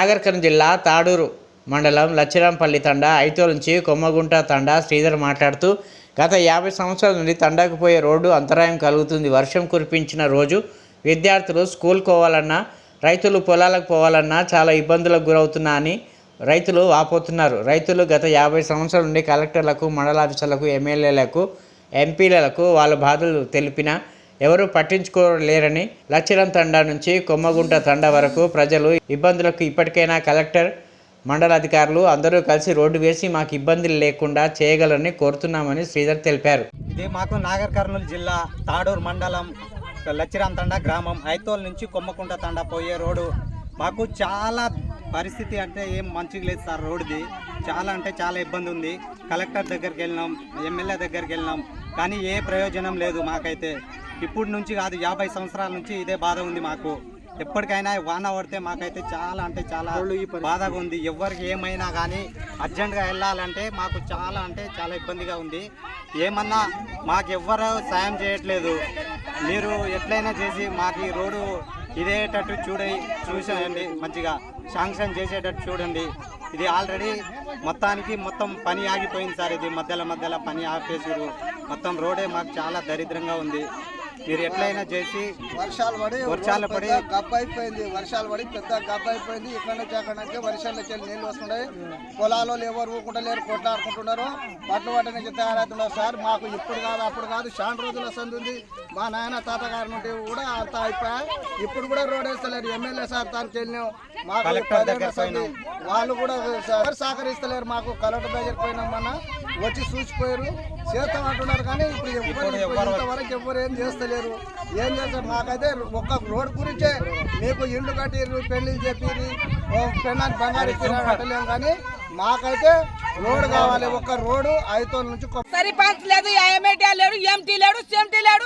నాగర్ జిల్లా తాడూరు మండలం లచ్చిరాంపల్లి తండా ఐతోల నుంచి కొమ్మగుంట తండా శ్రీధర్ మాట్లాడుతూ గత యాభై సంవత్సరాల నుండి తండాకు పోయే రోడ్డు అంతరాయం కలుగుతుంది. వర్షం కురిపించిన రోజు విద్యార్థులు స్కూల్కి పోవాలన్నా రైతులు పొలాలకు పోవాలన్నా చాలా ఇబ్బందులకు గురవుతున్నా అని రైతులు వాపోతున్నారు. రైతులు గత యాభై సంవత్సరాల నుండి కలెక్టర్లకు మండలాఫీసర్లకు ఎమ్మెల్యేలకు ఎంపీలకు వాళ్ళ బాధలు తెలిపినా ఎవరూ పట్టించుకోలేరని లచ్చిరం తండా నుంచి కొమ్మగుంట తండా వరకు ప్రజలు ఇబ్బందులకు ఇప్పటికైనా కలెక్టర్ మండల అధికారులు అందరూ కలిసి రోడ్డు వేసి మాకు ఇబ్బందులు లేకుండా చేయగలరని కోరుతున్నామని శ్రీధర్ తెలిపారు. ఇది మాకు నాగర్ కర్నూలు జిల్లా తాడూరు మండలం లచ్చిరాం తండా గ్రామం. ఐతోల్ నుంచి కొమ్మకుంట తండా పోయే రోడ్డు. మాకు చాలా పరిస్థితి అంటే ఏం మంచిగా లేదు సార్ రోడ్డుది. చాలా అంటే చాలా ఇబ్బంది ఉంది. కలెక్టర్ దగ్గరికి వెళ్ళినాం ఎమ్మెల్యే దగ్గరికి వెళ్ళినాం. కానీ ఏ ప్రయోజనం లేదు మాకైతే. ఇప్పటి నుంచి కాదు యాభై సంవత్సరాల నుంచి ఇదే బాధ ఉంది మాకు. ఎప్పటికైనా వాన పడితే మాకైతే చాలా అంటే చాలా బాధగా ఉంది. ఎవరికి ఏమైనా కానీ అర్జెంటుగా వెళ్ళాలంటే మాకు చాలా అంటే చాలా ఇబ్బందిగా ఉంది. ఏమన్నా మాకు ఎవ్వరు సాయం చేయట్లేదు. మీరు ఎట్లయినా చేసి మాకు ఈ రోడ్డు ఇదేటట్టు చూడ చూసేయండి మంచిగా. శాంక్షన్ చేసేటట్టు చూడండి. ఇది ఆల్రెడీ మొత్తానికి మొత్తం పని ఆగిపోయింది సార్. ఇది మధ్యలో మధ్యలో పని ఆపేసారు మొత్తం రోడే మాకు చాలా దరిద్రంగా ఉంది. మీరు ఎట్లయినా చేసి వర్షాలు పడి వర్షాలు పడి గబ్బు అయిపోయింది వర్షాలు పడి పెద్ద గబ్బు అయిపోయింది. ఇక్కడ నుంచి అక్కడ నుంచి వెళ్ళి నీళ్ళు వస్తున్నాయి. పొలాలు ఎవరు ఊకుంటలేరు కొట్లాడుకుంటున్నారు. పట్టు పట్టు నుంచి తయారవుతున్నారు సార్. మాకు ఇప్పుడు కాదు అప్పుడు కాదు చాలా రోజుల సంది ఉంది. మా నాయన తాతగారి నుండి కూడా అంత అయిపోయా ఇప్పుడు కూడా రోడ్ వేస్తలేరు. ఎమ్మెల్యే సార్ దానికి వెళ్ళినాం మాకు సంది వాళ్ళు కూడా సార్ సహకరిస్తలేరు మాకు. కలెక్టర్ దగ్గరికి పోయినాం మన వచ్చి చూసిపోయారు. చేస్తాం అంటున్నారు కానీ ఇప్పుడు ఎవ్వరు ఇంతవరకు ఎవ్వరు ఏం చేస్తలేరు. ఏం చేస్తారు? మాకైతే ఒక్క రోడ్ గురించే. మీకు ఇండ్లు కట్టిర్రు పెళ్ళిళ్ళు చెప్పిర్రు ఓ పెన్నాన్ని బంగారు కట్టలేము కానీ మాకైతే రోడ్ కావాలి. ఒక్క రోడ్డు ఐదు నుంచి సరిపంచ్ లేదు ఎంఏటీ లేడు ఎంటీ లేడు సెంటీ లేడు